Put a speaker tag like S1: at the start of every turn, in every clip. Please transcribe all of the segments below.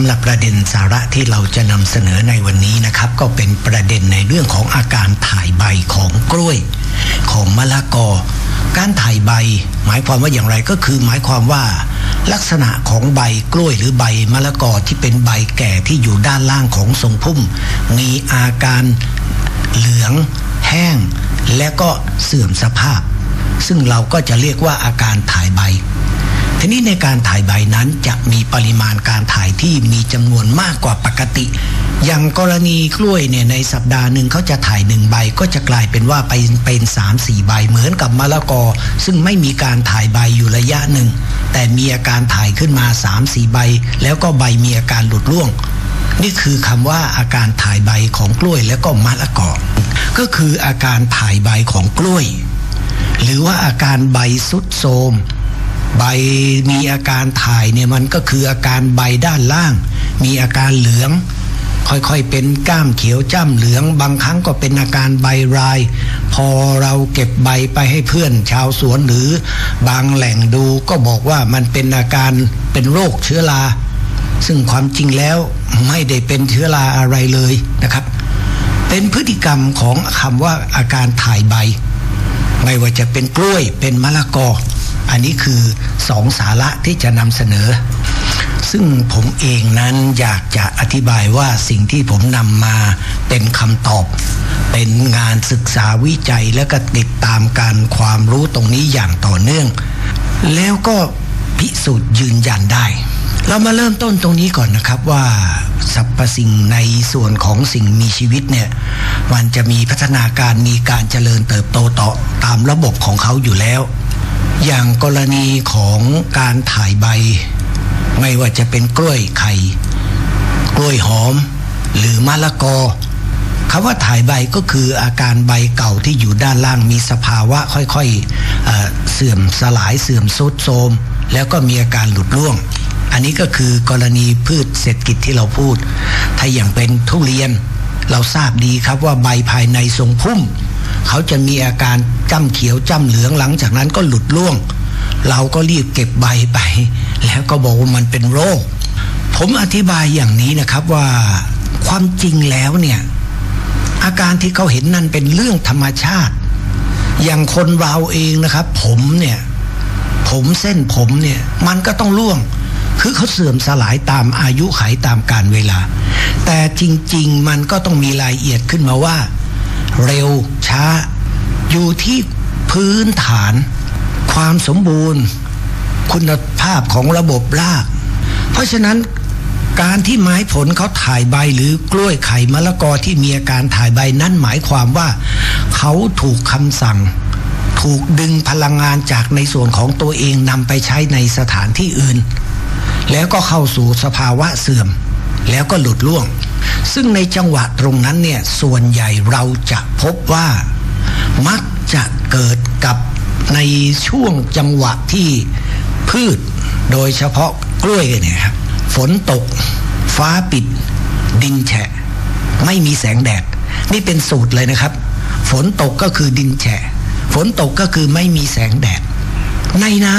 S1: ำหรับประเด็นสาระที่เราจะนำเสนอในวันนี้นะครับ ก็เป็นประเด็นในเรื่องของอาการถ่ายใบของกล้วย ของมะละกอ การถ่ายใบ หมายความว่าอย่างไรก็คือหมายความว่า ลักษณะของใบกล้วยหรือใบมะละกอที่เป็นใบแก่ที่อยู่ด้านล่างของทรงพุ่ม มีอาการเหลือง แห้ง และก็เสื่อมสภาพ ซึ่งเราก็จะเรียกว่าอาการถ่ายใบ ทีนี้ในการถ่ายใบนั้นจะมีปริมาณการถ่ายที่มีจำนวนมากกว่าปกติ อย่างกรณีกล้วยเนี่ยในสัปดาห์หนึ่งเขาจะถ่ายหนึ่งใบก็จะกลายเป็นว่าไปเป็นสามสี่ใบเหมือนกับมะละกอ ซึ่งไม่มีการถ่ายใบอยู่ระยะหนึ่ง แต่มีอาการถ่ายขึ้นมาสามสี่ใบ แล้วก็ใบมีอาการหลุดร่วงนี่คือคำว่าอาการถ่ายใบของกล้วยแล้วก็มะละกอ ก็คืออาการถ่ายใบของกล้วย หรือว่าอาการใบสุดโทม ใบมีอาการถ่ายเนี่ยมันก็คืออาการใบด้านล่าง มีอาการเหลือง ค่อยๆเป็นก้ามเขียวจ้ำเหลือง บางครั้งก็เป็นอาการใบราย พอเราเก็บใบไปให้เพื่อนชาวสวนหรือบางแหล่งดูก็บอกว่ามันเป็นอาการเป็นโรคเชื้อราซึ่งความจริงแล้วไม่ได้เป็นเชื้อราอะไรเลยนะครับ เป็นพฤติกรรมของคำว่าอาการถ่ายใบ ไม่ว่าจะเป็นกล้วยเป็นมะละกอ อันนี้คือสองสาระที่จะนำเสนอ ซึ่งผมเองนั้นอยากจะอธิบายว่าสิ่งที่ผมนำมาเป็นคำตอบ เป็นงานศึกษาวิจัยและก็ติดตามการความรู้ตรงนี้อย่างต่อเนื่อง แล้วก็พิสูจน์ยืนยันได้ เรามาเริ่มต้นตรงนี้ก่อนนะครับว่าสรรพสิ่งในส่วนของสิ่งมีชีวิตเนี่ยมันจะมีพัฒนาการมีการเจริญเติบโตต่อตามระบบของเขาอยู่แล้ว อย่างกรณีของการถ่ายใบ ไม่ว่าจะเป็นกล้วยไข่ กล้วยหอม หรือมะละกอคำว่าถ่ายใบก็คืออาการใบเก่าที่อยู่ด้านล่างมีสภาวะค่อยๆเอเสื่อมสลายเสื่อมสุดโทมแล้วก็มีอาการหลุดร่วง อันนี้ก็คือกรณีพืชเศรษฐกิจที่เราพูด ถ้าอย่างเป็นทุเรียน เราทราบดีครับว่าใบภายในทรงพุ่ม เขาจะมีอาการจ้ำเขียวจ้ำเหลืองหลังจากนั้นก็หลุดร่วง เราก็รีบเก็บใบไป แล้วก็บอกว่ามันเป็นโรค ผมอธิบายอย่างนี้นะครับว่าความจริงแล้วเนี่ยอาการที่เขาเห็นนั่นเป็นเรื่องธรรมชาติ อย่างคนเราเองนะครับ ผมเนี่ยผมเส้นผมเนี่ยมันก็ต้องร่วง คือเขาเสื่อมสลายตามอายุไขตามการเวลา แต่จริง ๆ มันก็ต้องมีรายละเอียดขึ้นมาว่า เร็วช้า อยู่ที่พื้นฐาน ความสมบูรณ์ คุณภาพของระบบราก เพราะฉะนั้นการที่ไม้ผลเขาถ่ายใบหรือกล้วยไข่มะละกอที่มีอาการถ่ายใบนั่นหมายความว่า เขาถูกคำสั่ง ถูกดึงพลังงานจากในส่วนของตัวเองนำไปใช้ในสถานที่อื่น แล้วก็เข้าสู่สภาวะเสื่อม แล้วก็หลุดล่วง ซึ่งในจังหวะตรงนั้นเนี่ยส่วนใหญ่เราจะพบว่า มักจะเกิดกับในช่วงจังหวะที่พืช โดยเฉพาะกล้วยเนี่ยครับฝนตก ฟ้าปิด ดินแฉะ ไม่มีแสงแดด นี่เป็นสูตรเลยนะครับ ฝนตกก็คือดินแฉะ ฝนตกก็คือไม่มีแสงแดด ในน้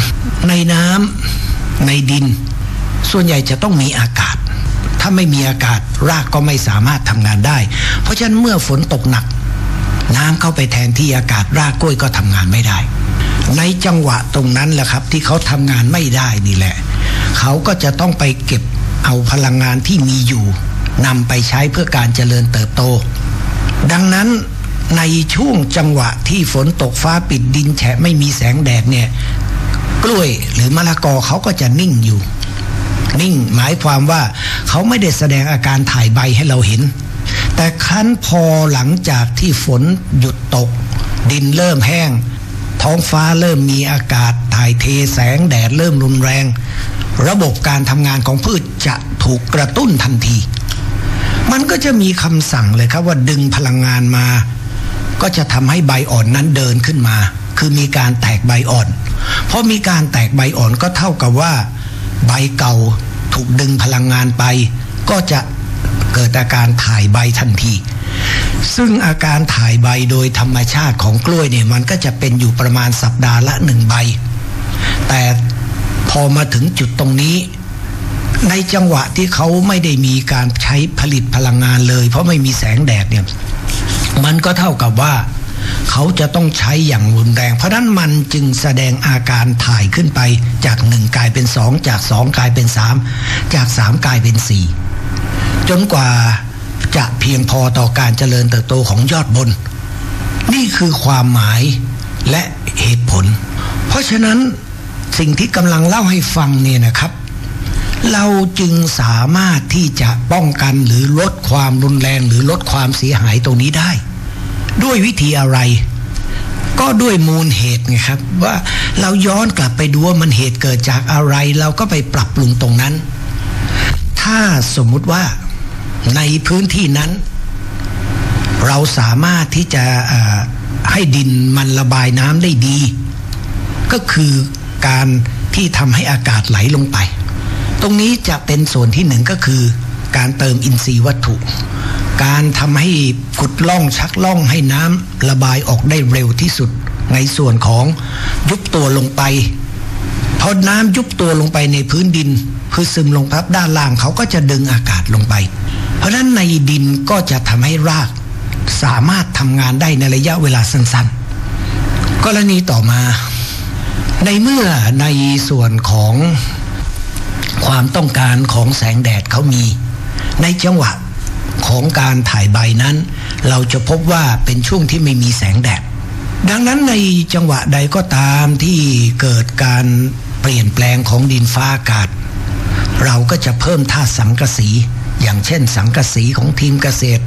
S1: ำในน้ำในดิน ส่วนใหญ่จะต้องมีอากาศ ถ้าไม่มีอากาศรากก็ไม่สามารถทำงานได้ เพราะฉะนั้นเมื่อฝนตกหนัก น้ำเข้าไปแทนที่อากาศรากกล้วยก็ทำงานไม่ได้ ในจังหวะตรงนั้นแหละครับที่เขาทำงานไม่ได้นี่แหละ เขาก็จะต้องไปเก็บเอาพลังงานที่มีอยู่นำไปใช้เพื่อการเจริญเติบโต ดังนั้นในช่วงจังหวะที่ฝนตกฟ้าปิดดินแฉะไม่มีแสงแดดเนี่ย กล้วยหรือมะละกอเขาก็จะนิ่งอยู่ นิ่ง หมายความว่าเขาไม่ได้แสดงอาการถ่ายใบให้เราเห็น แต่ครั้นพอหลังจากที่ฝนหยุดตก ดินเริ่มแห้ง ท้องฟ้าเริ่มมีอากาศ ถ่ายเทแสงแดดเริ่มรุนแรง ระบบการทำงานของพืชจะถูกกระตุ้นทันที มันก็จะมีคำสั่งเลยครับว่าดึงพลังงานมา ก็จะทำให้ใบอ่อนนั้นเดินขึ้นมา คือมีการแตกใบอ่อนเพราะมีการแตกใบอ่อนก็เท่ากับว่า ใบเก่าถูกดึงพลังงานไป ก็จะเกิดอาการถ่ายใบทันที ซึ่งอาการถ่ายใบโดยธรรมชาติของกล้วยเนี่ยมันก็จะเป็นอยู่ประมาณสัปดาห์ละหนึ่งใบ แต่พอมาถึงจุดตรงนี้ ในจังหวะที่เขาไม่ได้มีการใช้ผลิตพลังงานเลย เพราะไม่มีแสงแดดเนี่ย มันก็เท่ากับว่า เขาจะต้องใช้อย่างรุนแรง เพราะนั้นมันจึงแสดงอาการถ่ายขึ้นไปจากหนึ่งกลายเป็นสองจากสองกลายเป็นสามจากสามกลายเป็นสี่จนกว่าจะเพียงพอต่อการเจริญเติบโตของยอดบน นี่คือความหมายและเหตุผล เพราะฉะนั้นสิ่งที่กำลังเล่าให้ฟังเนี่ยนะครับ เราจึงสามารถที่จะป้องกันหรือลดความรุนแรงหรือลดความเสียหายตรงนี้ได้ ด้วยวิธีอะไร ก็ด้วยมูลเหตุไงครับ ว่าเราย้อนกลับไปดูว่ามันเหตุเกิดจากอะไร เราก็ไปปรับปรุงตรงนั้น ถ้าสมมุติว่าในพื้นที่นั้น เราสามารถที่จะให้ดินมันระบายน้ำได้ดี ก็คือการที่ทำให้อากาศไหลลงไป ตรงนี้จะเป็นส่วนที่หนึ่งก็คือการเติมอินทรีย์วัตถุ การทำให้ขุดล่องชักล่องให้น้ำระบายออกได้เร็วที่สุด ในส่วนของยุบตัวลงไปพอน้ำยุบตัวลงไปในพื้นดินพือซึมลงพับด้านล่างเขาก็จะดึงอากาศลงไป เพราะฉะนั้นในดินก็จะทำให้ราก สามารถทำงานได้ในระยะเวลาสั้นๆ กรณีต่อมา ในเมื่อในส่วนของความต้องการของแสงแดดเขามี ในจังหวะ ของการถ่ายใบนั้น เราจะพบว่าเป็นช่วงที่ไม่มีแสงแดด ดังนั้นในจังหวะใดก็ตามที่เกิดการเปลี่ยนแปลงของดินฟ้าอากาศ เราก็จะเพิ่มธาตุสังกะสีอย่างเช่นสังกะสีของทีมเกษตร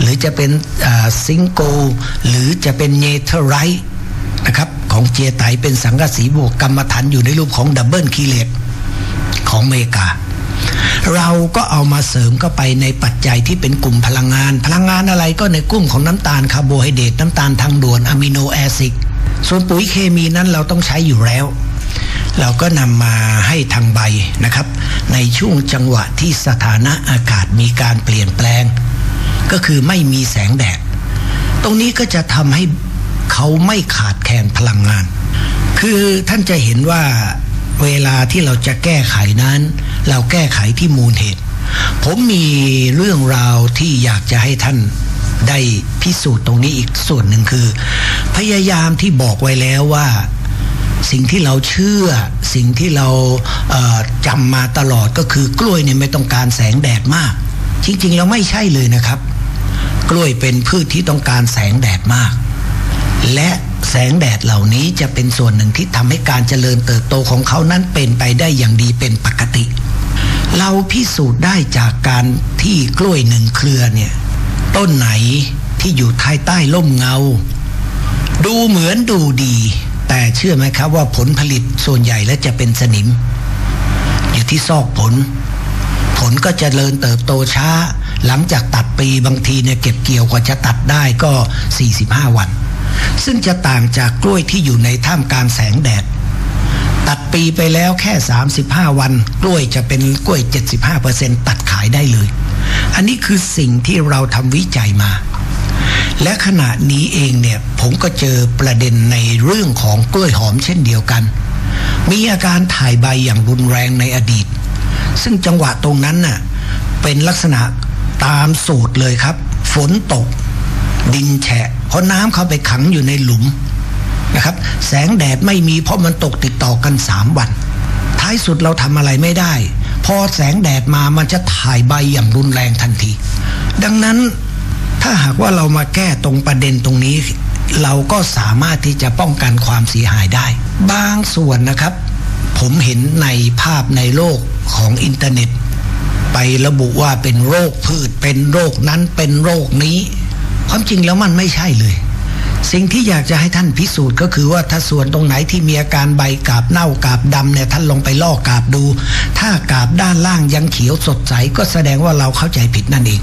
S1: หรือจะเป็นซิงโก หรือจะเป็นเนเธอร์ไรท์นะครับของเจไตเป็นสังกะสีบวกกรรมฐานอยู่ในรูปของดับเบิลคีเลตของอเมริกา เราก็เอามาเสริมเข้าไปในปัจจัยที่เป็นกลุ่มพลังงาน พลังงานอะไรก็ในกลุ่มของน้ำตาลคาร์โบไฮเดรตน้ำตาลทางด่วนอะมิโนแอซิดส่วนปุ๋ยเคมีนั้นเราต้องใช้อยู่แล้ว เราก็นำมาให้ทางใบนะครับ ในช่วงจังหวะที่สถานะอากาศมีการเปลี่ยนแปลง ก็คือไม่มีแสงแดด ตรงนี้ก็จะทำให้เขาไม่ขาดแคลนพลังงาน คือท่านจะเห็นว่าเวลาที่เราจะแก้ไขนั้น เราแก้ไขที่มูลเหตุ ผมมีเรื่องราวที่อยากจะให้ท่านได้พิสูจน์ตรงนี้อีกส่วนหนึ่งคือ พยายามที่บอกไว้แล้วว่าสิ่งที่เราเชื่อสิ่งที่เราเจำมาตลอดก็คือกล้วยเนี่ยไม่ต้องการแสงแดดมาก จริงๆ เราไม่ใช่เลยนะครับ กล้วยเป็นพืชที่ต้องการแสงแดดมาก และแสงแดดเหล่านี้จะเป็นส่วนหนึ่งที่ทำให้การเจริญเติบโตของเขานั้นเป็นไปได้อย่างดีเป็นปกติ เราพิสูจน์ได้จากการที่กล้วยหนึ่งเครือเนี่ย ต้นไหนที่อยู่ภายใต้ร่มเงา ดูเหมือนดูดี แต่เชื่อไหมครับว่าผลผลิตส่วนใหญ่แล้วจะเป็นสนิม อยู่ที่ซอกผล ผลก็จเจริญเติบโตช้า หลังจากตัดปีบางทีเนี่ยเก็บเกี่ยวกว่าจะตัดได้ก็ 45 วัน ซึ่งจะต่างจากกล้วยที่อยู่ในท่ามกลางแสงแดด ตัดปีไปแล้วแค่ 35 วัน กล้วยจะเป็นกล้วย 75%ตัดขายได้เลย อันนี้คือสิ่งที่เราทำวิจัยมา และขณะนี้เองเนี่ยผมก็เจอประเด็นในเรื่องของกล้วยหอมเช่นเดียวกัน มีอาการถ่ายใบอย่างรุนแรงในอดีต ซึ่งจังหวะตรงนั้นน่ะเป็นลักษณะตามสูตรเลยครับ ฝนตก ดินแฉะ เพราะน้ำเข้าไปขังอยู่ในหลุมนะครับ แสงแดดไม่มีเพราะมันตกติดต่อกันสามวัน ท้ายสุดเราทำอะไรไม่ได้ พอแสงแดดมามันจะถ่ายใบอย่างรุนแรงทันที ดังนั้นถ้าหากว่าเรามาแก้ตรงประเด็นตรงนี้ เราก็สามารถที่จะป้องกันความเสียหายได้ บางส่วนนะครับ ผมเห็นในภาพในโลกของอินเทอร์เน็ต ไประบุว่าเป็นโรคพืชเป็นโรคนั้นเป็นโรคนี้ ความจริงแล้วมันไม่ใช่เลย สิ่งที่อยากจะให้ท่านพิสูจน์ก็คือว่าถ้าส่วนตรงไหนที่มีอาการใบกาบเน่ากาบดำเนี่ยท่านลงไปลอกกาบดู ถ้ากาบด้านล่างยังเขียวสดใสก็แสดงว่าเราเข้าใจผิดนั่นเอง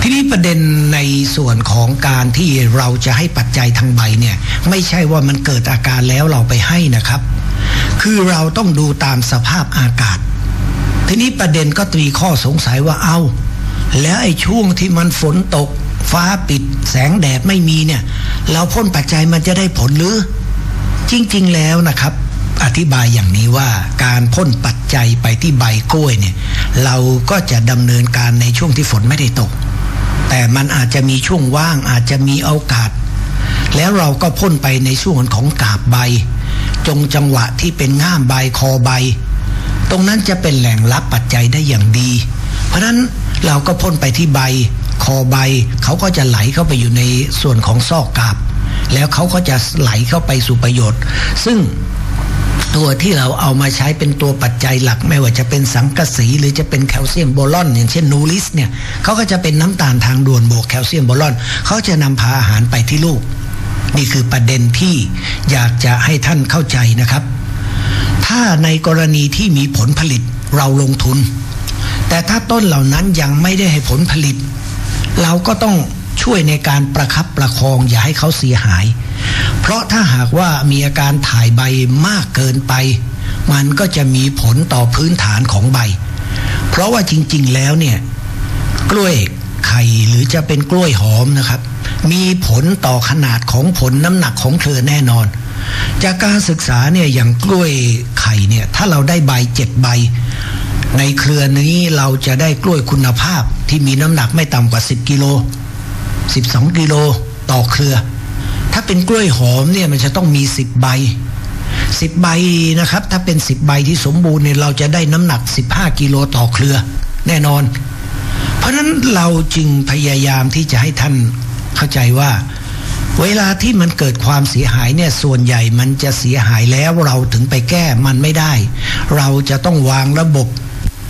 S1: ทีนี้ประเด็นในส่วนของการที่เราจะให้ปัจจัยทางใบเนี่ย ไม่ใช่ว่ามันเกิดอาการแล้วเราไปให้นะครับ คือเราต้องดูตามสภาพอากาศ ทีนี้ประเด็นก็ตรีข้อสงสัยว่าเอา แล้วไอ้ช่วงที่มันฝนตก ฟ้าปิดแสงแดดไม่มีเนี่ย เราพ่นปัจจัยมันจะได้ผลหรือ จริง ๆ แล้วนะครับ อธิบายอย่างนี้ว่าการพ่นปัจจัยไปที่ใบกล้วยเนี่ย เราก็จะดำเนินการในช่วงที่ฝนไม่ได้ตก แต่มันอาจจะมีช่วงว่างอาจจะมีโอกาส แล้วเราก็พ่นไปในช่วงของกาบใบ จงจังหวะที่เป็นง่ามใบคอใบ ตรงนั้นจะเป็นแหล่งรับปัจจัยได้อย่างดี เพราะนั้นเราก็พ่นไปที่ใบ คอใบ เขาก็จะไหลเข้าไปอยู่ในส่วนของซอกกาบ แล้วเขาก็จะไหลเข้าไปสู่ประโยชน์ ซึ่งตัวที่เราเอามาใช้เป็นตัวปัจจัยหลัก ไม่ว่าจะเป็นสังกะสีหรือจะเป็นแคลเซียมโบรอน อย่างเช่นนูริสเนี่ยเขาก็จะเป็นน้ำตาลทางด่วนบวกแคลเซียมโบรอนเขาจะนำพาอาหารไปที่ลูก นี่คือประเด็นที่อยากจะให้ท่านเข้าใจนะครับ ถ้าในกรณีที่มีผลผลิตเราลงทุน แต่ถ้าต้นเหล่านั้นยังไม่ได้ให้ผลผลิต เราก็ต้องช่วยในการประคับประคองอย่าให้เขาเสียหาย เพราะถ้าหากว่ามีอาการถ่ายใบมากเกินไป มันก็จะมีผลต่อพื้นฐานของใบ เพราะว่าจริงๆแล้วเนี่ย กล้วยไข่หรือจะเป็นกล้วยหอมนะครับ มีผลต่อขนาดของผลน้ำหนักของเธอแน่นอน จากการศึกษาเนี่ยอย่างกล้วยไข่เนี่ยถ้าเราได้ใบเจ็ดใบ ในเครือนี้เราจะได้กล้วยคุณภาพที่มีน้ำหนักไม่ต่ำกว่า 10 กิโล 12 กิโลต่อเครือ ถ้าเป็นกล้วยหอมเนี่ยมันจะต้องมี 10 ใบ 10 ใบนะครับ ถ้าเป็น 10 ใบที่สมบูรณ์เนี่ยเราจะได้น้ำหนัก 15 กิโลต่อเครือแน่นอน เพราะฉะนั้นเราจึงพยายามที่จะให้ท่านเข้าใจว่า เวลาที่มันเกิดความเสียหายเนี่ยส่วนใหญ่มันจะเสียหายแล้วเราถึงไปแก้มันไม่ได้ เราจะต้องวางระบบ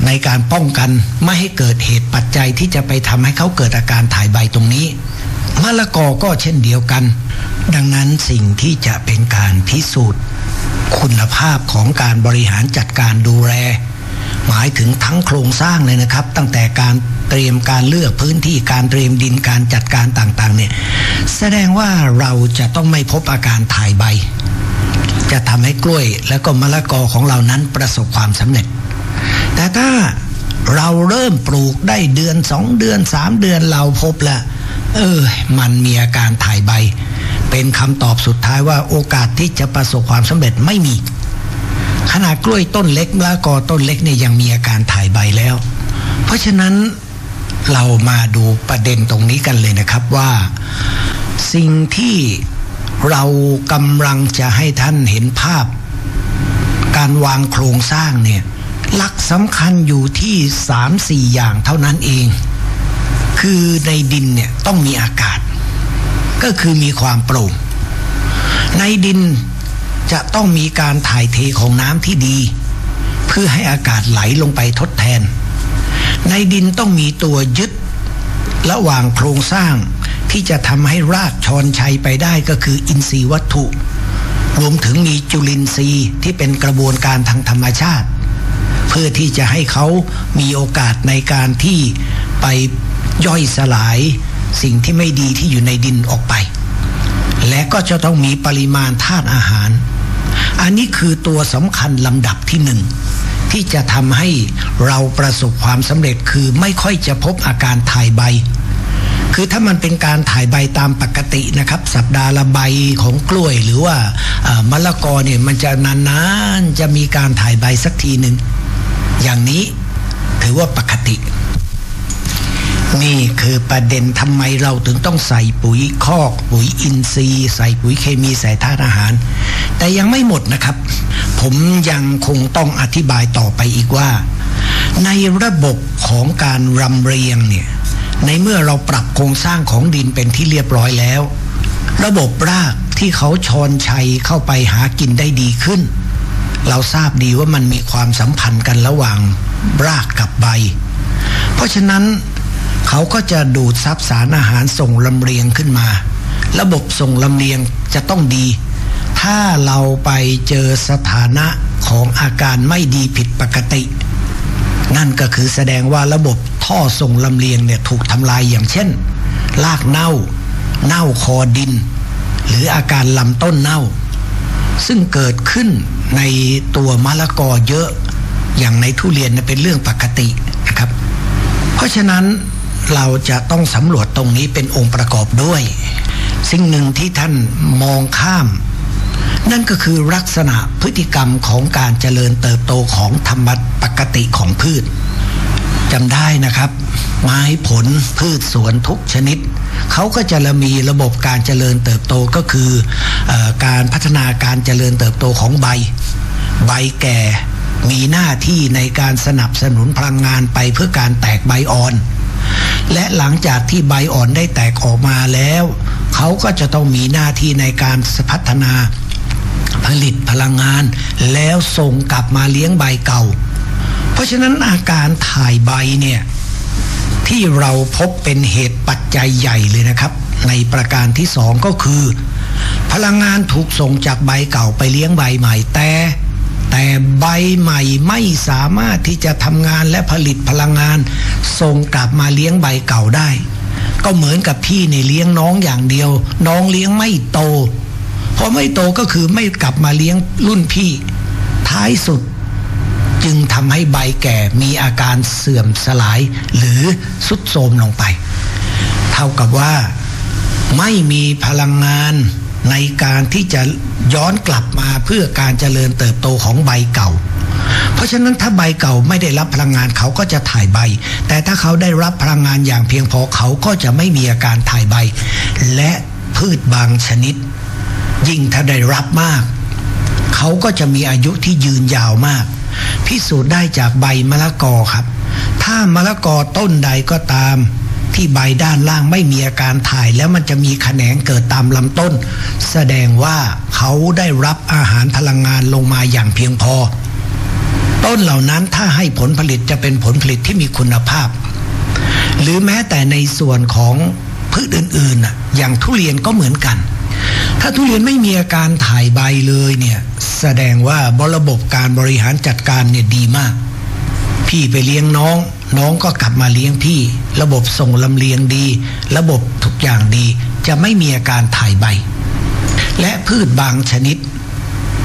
S1: ในการป้องกันไม่ให้เกิดเหตุปัจจัยที่จะไปทำให้เขาเกิดอาการถ่ายใบตรงนี้มะละกอก็เช่นเดียวกัน ดังนั้นสิ่งที่จะเป็นการพิสูจน์ คุณภาพของการบริหารจัดการดูแล หมายถึงทั้งโครงสร้างเลยนะครับ ตั้งแต่การเตรียมการเลือกพื้นที่การเตรียมดินการจัดการต่างๆ เนี่ย แสดงว่าเราจะต้องไม่พบอาการถ่ายใบ จะทำให้กล้วยและก็มะละกอของเรานั้นประสบความสำเร็จ แต่ถ้าเราเริ่มปลูกได้เดือนสองเดือนสามเดือนเราพบแล้วเออ มันมีอาการถ่ายใบ เป็นคำตอบสุดท้ายว่าโอกาสที่จะประสบความสำเร็จไม่มี ขนาดกล้วยต้นเล็กมะละกอต้นเล็กเนี่ยยังมีอาการถ่ายใบแล้ว เพราะฉะนั้นเรามาดูประเด็นตรงนี้กันเลยนะครับว่า สิ่งที่เรากำลังจะให้ท่านเห็นภาพ การวางโครงสร้างเนี่ย หลักสำคัญอยู่ที่สามสี่อย่างเท่านั้นเอง คือในดินเนี่ยต้องมีอากาศ ก็คือมีความโปร่ง ในดินจะต้องมีการถ่ายเทของน้ำที่ดี เพื่อให้อากาศไหลลงไปทดแทน ในดินต้องมีตัวยึด ระหว่างโครงสร้างที่จะทำให้รากชอนชัยไปได้ก็คืออินทรีย์วัตถุ รวมถึงมีจุลินทรีย์ที่เป็นกระบวนการทางธรรมชาติ เพื่อที่จะให้เขามีโอกาสในการที่ไปย่อยสลายสิ่งที่ไม่ดีที่อยู่ในดินออกไป และก็จะต้องมีปริมาณธาตุอาหาร อันนี้คือตัวสำคัญลำดับที่หนึ่งที่จะทำให้เราประสบความสำเร็จคือไม่ค่อยจะพบอาการถ่ายใบ คือถ้ามันเป็นการถ่ายใบตามปกตินะครับ สัปดาห์ละใบของกล้วยหรือว่ามะละกอเนี่ยมันจะนานๆจะมีการถ่ายใบสักทีหนึ่ง อย่างนี้ถือว่าปกติ นี่คือประเด็นทำไมเราถึงต้องใส่ปุ๋ยคอก ปุ๋ยอินทรีย์ ใส่ปุ๋ยเคมีใส่ธาตุอาหาร แต่ยังไม่หมดนะครับ ผมยังคงต้องอธิบายต่อไปอีกว่า ในระบบของการรำเรียงเนี่ยในเมื่อเราปรับโครงสร้างของดินเป็นที่เรียบร้อยแล้ว ระบบรากที่เขาชอนชัยเข้าไปหากินได้ดีขึ้น เราทราบดีว่ามันมีความสัมพันธ์กันระหว่างรากกับใบ เพราะฉะนั้นเขาก็จะดูดซับสารอาหารส่งลำเลียงขึ้นมา ระบบส่งลำเลียงจะต้องดี ถ้าเราไปเจอสถานะของอาการไม่ดีผิดปกติ นั่นก็คือแสดงว่าระบบท่อส่งลำเลียงเนี่ยถูกทำลายอย่างเช่น รากเน่า เน่าคอดิน หรืออาการลำต้นเน่า ซึ่งเกิดขึ้น ในตัวมะละกอเยอะอย่างในทุเรียนเป็นเรื่องปกตินะครับ เพราะฉะนั้นเราจะต้องสำรวจตรงนี้เป็นองค์ประกอบด้วย สิ่งหนึ่งที่ท่านมองข้าม นั่นก็คือลักษณะพฤติกรรมของการเจริญเติบโตของธรรมปกติของพืชจำได้นะครับ ไม้ผลพืชสวนทุกชนิด เขาก็จะมีระบบการเจริญเติบโตก็คืออการพัฒนาการเจริญเติบโตของใบ ใบแก่มีหน้าที่ในการสนับสนุนพลังงานไปเพื่อการแตกใบอ่อน และหลังจากที่ใบอ่อนได้แตกออกมาแล้ว เขาก็จะต้องมีหน้าที่ในการพัฒนาผลิตพลังงาน แล้วส่งกลับมาเลี้ยงใบเก่า เพราะฉะนั้นอาการถ่ายใบเนี่ย ที่เราพบเป็นเหตุปัจจัยใหญ่เลยนะครับ ในประการที่สองก็คือ พลังงานถูกส่งจากใบเก่าไปเลี้ยงใบใหม่แต่แต่ใบใหม่ไม่สามารถที่จะทำงานและผลิตพลังงาน ส่งกลับมาเลี้ยงใบเก่าได้ ก็เหมือนกับพี่ในเลี้ยงน้องอย่างเดียว น้องเลี้ยงไม่โตพอไม่โตก็คือไม่กลับมาเลี้ยงรุ่นพี่ ท้ายสุด จึงทำให้ใบแก่มีอาการเสื่อมสลาย หรือสุดโทมลงไป เท่ากับว่าไม่มีพลังงานในการที่จะย้อนกลับมาเพื่อการเจริญเติบโตของใบเก่า เพราะฉะนั้นถ้าใบเก่าไม่ได้รับพลังงานเขาก็จะถ่ายใบ แต่ถ้าเขาได้รับพลังงานอย่างเพียงพอเขาก็จะไม่มีอาการถ่ายใบ และพืชบางชนิด ยิ่งถ้าได้รับมาก เขาก็จะมีอายุที่ยืนยาวมาก พิสูจน์ได้จากใบมะละกอครับ ถ้ามะละกอต้นใดก็ตามที่ใบด้านล่างไม่มีอาการถ่ายแล้วมันจะมีแขนงเกิดตามลำต้น แสดงว่าเขาได้รับอาหารพลังงานลงมาอย่างเพียงพอ ต้นเหล่านั้นถ้าให้ผลผลิตจะเป็นผลผลิตที่มีคุณภาพ หรือแม้แต่ในส่วนของพืชอื่นๆอย่างทุเรียนก็เหมือนกัน ถ้าทุเรียนไม่มีอาการถ่ายใบเลยเนี่ย แสดงว่าบระบบการบริหารจัดการเนี่ยดีมาก พี่ไปเลี้ยงน้อง น้องก็กลับมาเลี้ยงพี่ ระบบส่งลำเลียงดี ระบบทุกอย่างดี จะไม่มีอาการถ่ายใบ และพืชบางชนิด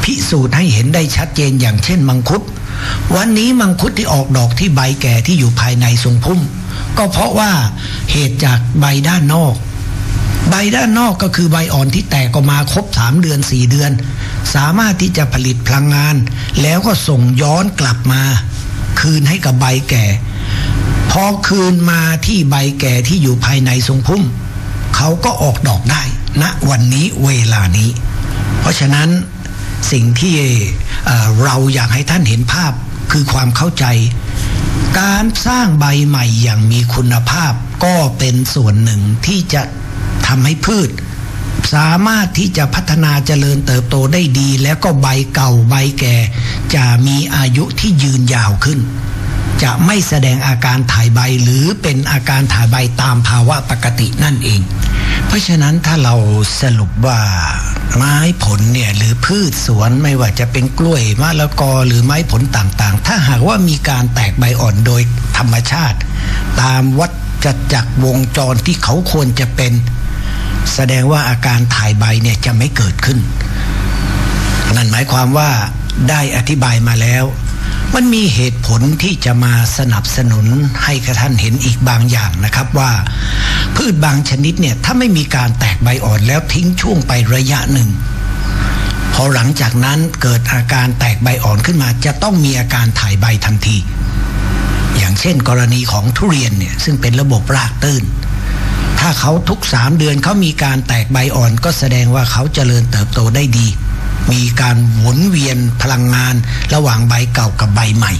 S1: พิสูจน์ให้เห็นได้ชัดเจนอย่างเช่นมังคุดวันนี้มังคุดที่ออกดอกที่ใบแก่ที่อยู่ภายในทรงพุ่ม ก็เพราะว่าเหตุจากใบด้านนอก ใบด้านนอกก็คือใบอ่อนที่แตกออกมาครบสามเดือนสี่เดือน สามารถที่จะผลิตพลังงาน แล้วก็ส่งย้อนกลับมา คืนให้กับใบแก่ พอคืนมาที่ใบแก่ที่อยู่ภายในทรงพุ่ม เขาก็ออกดอกได้ณนะวันนี้เวลานี้ เพราะฉะนั้นสิ่งที่เเราอยากให้ท่านเห็นภาพคือความเข้าใจ การสร้างใบใหม่อย่างมีคุณภาพก็เป็นส่วนหนึ่งที่จะ ทำให้พืช สามารถที่จะพัฒนาเจริญเติบโตได้ดี แล้วก็ใบเก่าใบแก่ จะมีอายุที่ยืนยาวขึ้น จะไม่แสดงอาการถ่ายใบหรือเป็นอาการถ่ายใบตามภาวะปกตินั่นเอง เพราะฉะนั้นถ้าเราสรุปว่าไม้ผลเนี่ยหรือพืชสวนไม่ว่าจะเป็นกล้วยมะละกอหรือไม้ผลต่างๆ ถ้าหากว่ามีการแตกใบอ่อนโดยธรรมชาติ ตามวัฏจักรวงจรที่เขาควรจะเป็น แสดงว่าอาการถ่ายใบเนี่ยจะไม่เกิดขึ้น นั่นหมายความว่าได้อธิบายมาแล้ว มันมีเหตุผลที่จะมาสนับสนุนให้ท่านเห็นอีกบางอย่างนะครับว่า พืชบางชนิดเนี่ยถ้าไม่มีการแตกใบอ่อนแล้วทิ้งช่วงไประยะหนึ่งพอหลังจากนั้นเกิดอาการแตกใบอ่อนขึ้นมา จะต้องมีอาการถ่ายใบทันที อย่างเช่น กรณีของทุเรียนเนี่ยซึ่งเป็นระบบรากตื้น ถ้าเขาทุกสามเดือนเขามีการแตกใบอ่อน ก็แสดงว่าเขาเจริญเติบโตได้ดี มีการหมุนเวียนพลังงานระหว่างใบเก่ากับใบใหม่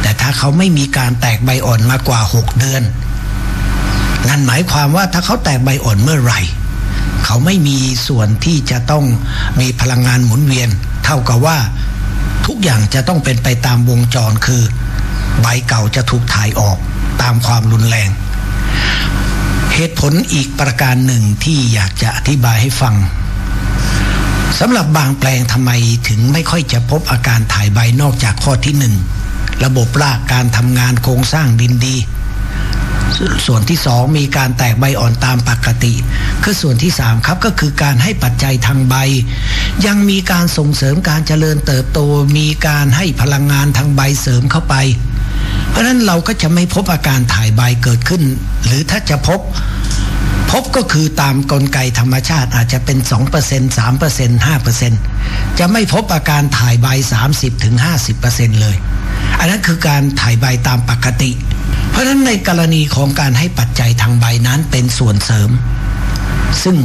S1: แต่ถ้าเขาไม่มีการแตกใบอ่อนมากกว่า 6 เดือน นั่นหมายความว่าถ้าเขาแตกใบอ่อนเมื่อไหร่ เขาไม่มีส่วนที่จะต้องมีพลังงานหมุนเวียน เท่ากับว่าทุกอย่างจะต้องเป็นไปตามวงจรคือ ใบเก่าจะถูกถ่ายออกตามความรุนแรง เหตุผลอีกประการหนึ่งที่อยากจะอธิบายให้ฟังสำหรับบางแปลงทำไมถึงไม่ค่อยจะพบอาการถ่ายใบนอกจากข้อที่หนึ่งระบบรากการทำงานโครงสร้างดินดี ส่วนที่สองมีการแตกใบอ่อนตามปกติ คือส่วนที่สามครับก็คือการให้ปัจจัยทางใบ ยังมีการส่งเสริมการเจริญเติบโต มีการให้พลังงานทางใบเสริมเข้าไป เพราะฉะนั้นเราก็จะไม่พบอาการถ่ายใบเกิดขึ้น หรือถ้าจะพบ พบก็คือตามกลไกธรรมชาติอาจจะเป็น 2% 3% 5%จะไม่พบอาการถ่ายใบ 30-50%เลย อันนั้นคือการถ่ายใบตามปกติ เพราะฉะนั้นในกรณีของการให้ปัจจัยทางใบนั้นเป็นส่วนเสริม ซึ่ง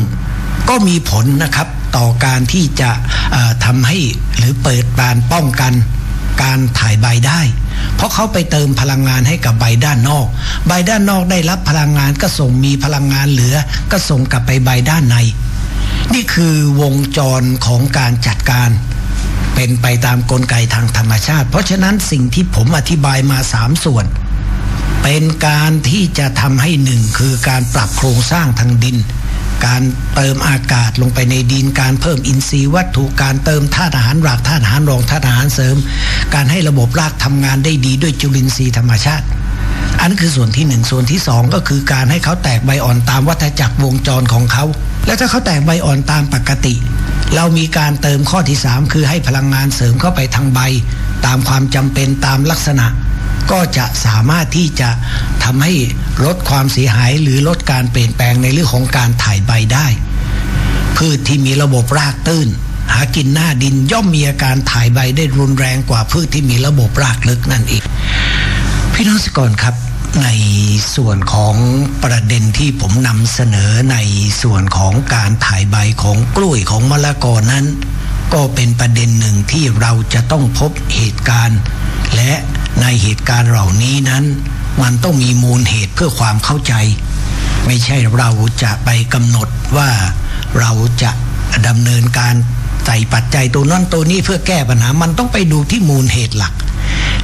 S1: ก็มีผลนะครับต่อการที่จะทำให้หรือเปิดการป้องกัน การถ่ายใบได้ เพราะเขาไปเติมพลังงานให้กับใบด้านนอก ใบด้านนอกได้รับพลังงานก็ส่งมีพลังงานเหลือ ก็ส่งกลับไปใบด้านใน นี่คือวงจรของการจัดการ เป็นไปตามกลไกทางธรรมชาติ เพราะฉะนั้นสิ่งที่ผมอธิบายมาสามส่วน เป็นการที่จะทำให้หนึ่งคือการปรับโครงสร้างทางดิน การเติมอากาศลงไปในดินการเพิ่มอินทรีย์วัตถุการเติมธาตุอาหารรากธาตุอาหารรองธาตุอาหารเสริม การให้ระบบรากทำงานได้ดีด้วยจุลินทรีย์ธรรมชาติ อันนคือส่วนที่หนึ่งส่วนที่สองก็คือการให้เขาแตกใบอ่อนตามวัฏจักรวงจรของเขา และถ้าเขาแตกใบอ่อนตามปกติ เรามีการเติมข้อที่สามคือให้พลังงานเสริมเข้าไปทางใบ ตามความจำเป็นตามลักษณะ ก็จะสามารถที่จะทำให้ลดความเสียหายหรือลดการเปลี่ยนแปลงในเรื่องของการถ่ายใบได้ พืชที่มีระบบรากตื้น หากินหน้าดินย่อมมีอาการถ่ายใบได้รุนแรงกว่าพืชที่มีระบบรากลึกนั่นเองพี่น้องสกรครับในส่วนของประเด็นที่ผมนำเสนอในส่วนของการถ่ายใบของกล้วยของมะละกอนั้น ก็เป็นประเด็นหนึ่งที่เราจะต้องพบเหตุการณ์ และในเหตุการณ์เหล่านี้นั้น มันต้องมีมูลเหตุเพื่อความเข้าใจ ไม่ใช่เราจะไปกำหนดว่าเราจะดำเนินการใส่ปัจจัยตัวนั้นตัวนี้เพื่อแก้ปัญหา มันต้องไปดูที่มูลเหตุหลัก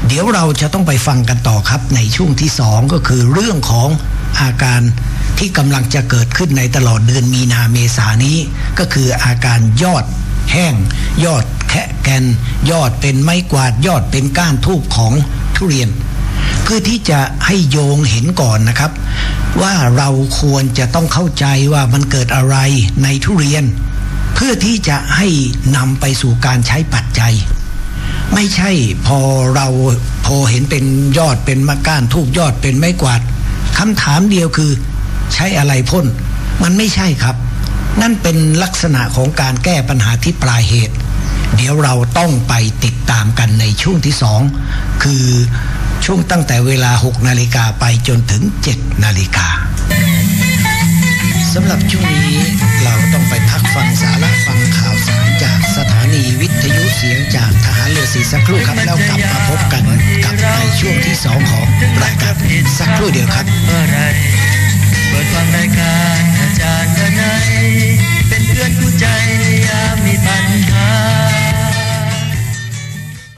S1: เดี๋ยวเราจะต้องไปฟังกันต่อครับในช่วงที่สองก็คือเรื่องของอาการที่กำลังจะเกิดขึ้นในตลอดเดือนมีนาเมษานี้ ก็คืออาการยอด แห้ง ยอดแคะแกน ยอดเป็นไม้กวาด ยอดเป็นก้านทูบของทุเรียน เพื่อที่จะให้โยงเห็นก่อนนะครับ ว่าเราควรจะต้องเข้าใจว่ามันเกิดอะไรในทุเรียน เพื่อที่จะให้นำไปสู่การใช้ปัจจัย ไม่ใช่พอเราพอเห็นเป็นยอดเป็นมะก้านทูบยอดเป็นไม้กวาดคำถามเดียวคือ ใช้อะไรพ่น มันไม่ใช่ครับ นั่นเป็นลักษณะของการแก้ปัญหาที่ปลายเหตุ เดี๋ยวเราต้องไปติดตามกันในช่วงที่สองคือช่วงตั้งแต่เวลา 6 นาฬิกาไปจนถึง 7 นาฬิกาสำหรับช่วงนี้เราต้องไปพักฟังสาระฟังข่าวสารจากสถานีวิทยุเสียงจากทหารเรือสีสักครู่ครับแล้วกลับมาพบกันกับในช่วงที่สองของรายการสักครู่เดียวครับ
S2: เปิดฟังรายการอาจารย์ดนาย เป็นเพื่อนใจยามมีปัญหา